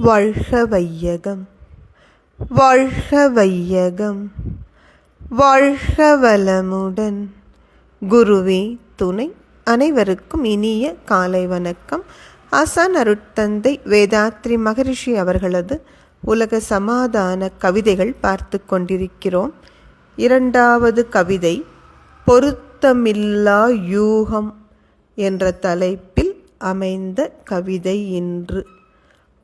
வாழ்க வையகம் வாழ்க வையகம் வாழ்க வளமுடன் குருவே துணை. அனைவருக்கும் இனிய காலை வணக்கம். ஆசான் அருட்தந்தை வேதாத்ரி மகரிஷி அவர்களது உலக சமாதான கவிதைகள் பார்த்து கொண்டிருக்கிறோம். இரண்டாவது கவிதை பொருத்தமில்லா யூகம் என்ற தலைப்பில் அமைந்த கவிதை இன்று.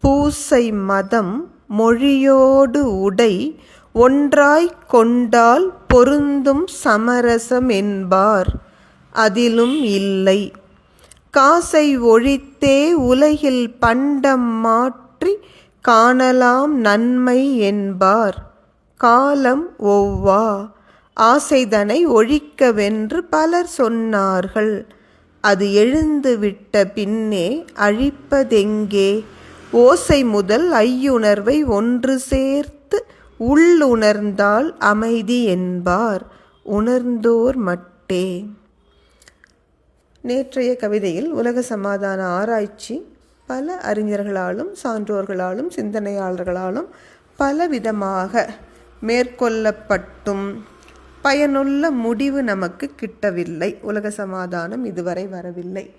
பூசை மதம் மொழியோடு உடை ஒன்றாய்க் கொண்டால் பொருந்தும் சமரசம் என்பார். அதிலும் இல்லை. காசை ஒழித்தே உலகில் பண்டம் மாற்றி காணலாம் நன்மை என்பார். காலம் ஒவ்வா. ஆசைதனை ஒழிக்கவென்று பலர் சொன்னார்கள். அது எழுந்துவிட்ட பின்னே அழிப்பதெங்கே? ஓசை முதல் ஐயுணர்வை ஒன்று சேர்த்து உள்ளுணர்ந்தால் அமைதி என்பார். உணர்ந்தோர் மட்டே. நேற்றைய கவிதையில் உலக சமாதான ஆராய்ச்சி பல அறிஞர்களாலும் சான்றோர்களாலும் சிந்தனையாளர்களாலும் பலவிதமாக மேற்கொள்ளப்பட்டும். பயனுள்ள முடிவு நமக்கு கிட்டவில்லை. உலக சமாதானம் இதுவரை வரவில்லை.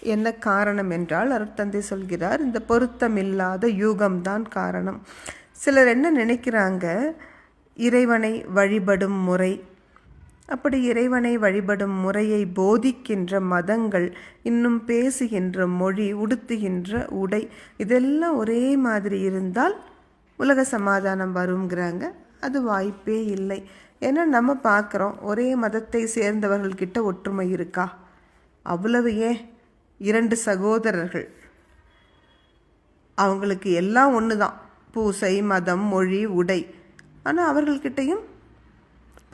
என்ன காரணம் என்றால் அருட்தந்தை சொல்கிறார் இந்த பொருத்தமில்லாத யூகம்தான் காரணம். சிலர் என்ன நினைக்கிறாங்க? இறைவனை வழிபடும் முறை. அப்படி இறைவனை வழிபடும் முறையை போதிக்கின்ற மதங்கள் இன்னும் பேசுகின்ற மொழி உடுத்துகின்ற உடை இதெல்லாம் ஒரே மாதிரி இருந்தால் உலக சமாதானம் வருங்கிறாங்க அது வாய்ப்பே இல்லை. ஏன்னா நம்ம பார்க்குறோம் ஒரே மதத்தை சேர்ந்தவர்கள்கிட்ட ஒற்றுமை இருக்கா? அவ்வளவு ஏன்? இரண்டு சகோதரர்கள். அவங்களுக்கு எல்லாம் ஒன்று தான் பூசை மதம் மொழி உடை. ஆனால் அவர்கள்கிட்டையும்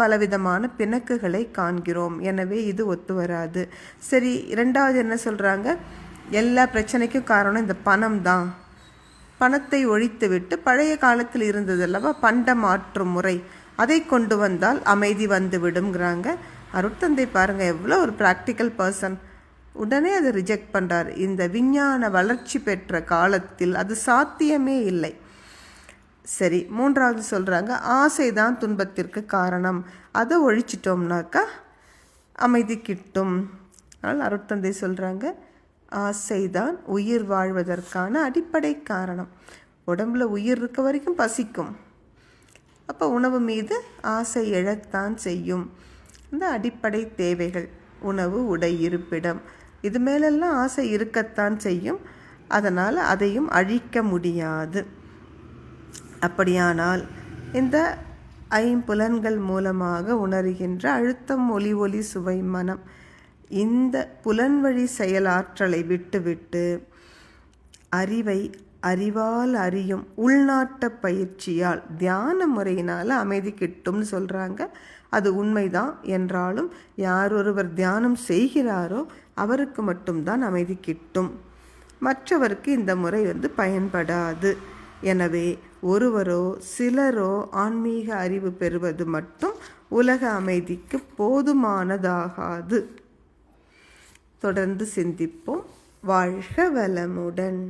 பலவிதமான பிணக்குகளை காண்கிறோம். எனவே இது ஒத்து வராது. சரி இரண்டாவது என்ன சொல்கிறாங்க எல்லா பிரச்சனைக்கும் காரணம் இந்த பணம் தான் பணத்தை ஒழித்துவிட்டு பழைய காலத்தில் இருந்ததல்லவா பண்ட மாற்றும் முறை. அதை கொண்டு வந்தால் அமைதி வந்து விடுங்கிறாங்க அருட்தந்தை பாருங்கள் எவ்வளோ ஒரு ப்ராக்டிக்கல் பர்சன் உடனே அதை ரிஜெக்ட் பண்ணுறார் இந்த விஞ்ஞான வளர்ச்சி பெற்ற காலத்தில் அது சாத்தியமே இல்லை. சரி மூன்றாவது சொல்கிறாங்க ஆசை தான் துன்பத்திற்கு காரணம். அதை ஒழிச்சிட்டோம்னாக்கா அமைதி கிட்டும். அதனால் அருட்தந்தை சொல்கிறாங்க ஆசைதான் உயிர் வாழ்வதற்கான அடிப்படை காரணம். உடம்புல உயிர் இருக்க வரைக்கும் பசிக்கும். அப்போ உணவு மீது ஆசை எழத்தான் செய்யும். இந்த அடிப்படை தேவைகள் உணவு உடை இருப்பிடம். இது மேலெல்லாம் ஆசை இருக்கத்தான் செய்யும். அதனால் அதையும் அழிக்க முடியாது. அப்படியானால் இந்த ஐம்புலன்கள் மூலமாக உணர்கின்ற அழுத்தம் ஒலி ஒலி சுவை மனம் இந்த புலன்வழி செயலாற்றலை விட்டுவிட்டு அறிவை அறிவால் அறியும் உள்நாட்ட பயிற்சியால் தியான முறையினால் அமைதி கிட்டும்னு சொல்கிறாங்க அது உண்மைதான். என்றாலும் யார் ஒருவர் தியானம் செய்கிறாரோ அவருக்கு மட்டும்தான் அமைதி கிட்டும். மற்றவருக்கு இந்த முறை வந்து பயன்படாது. எனவே ஒருவரோ சிலரோ ஆன்மீக அறிவு பெறுவது மட்டும் உலக அமைதிக்கு போதுமானதாகாது. தொடர்ந்து சிந்திப்போம். வாழ்க வளமுடன்.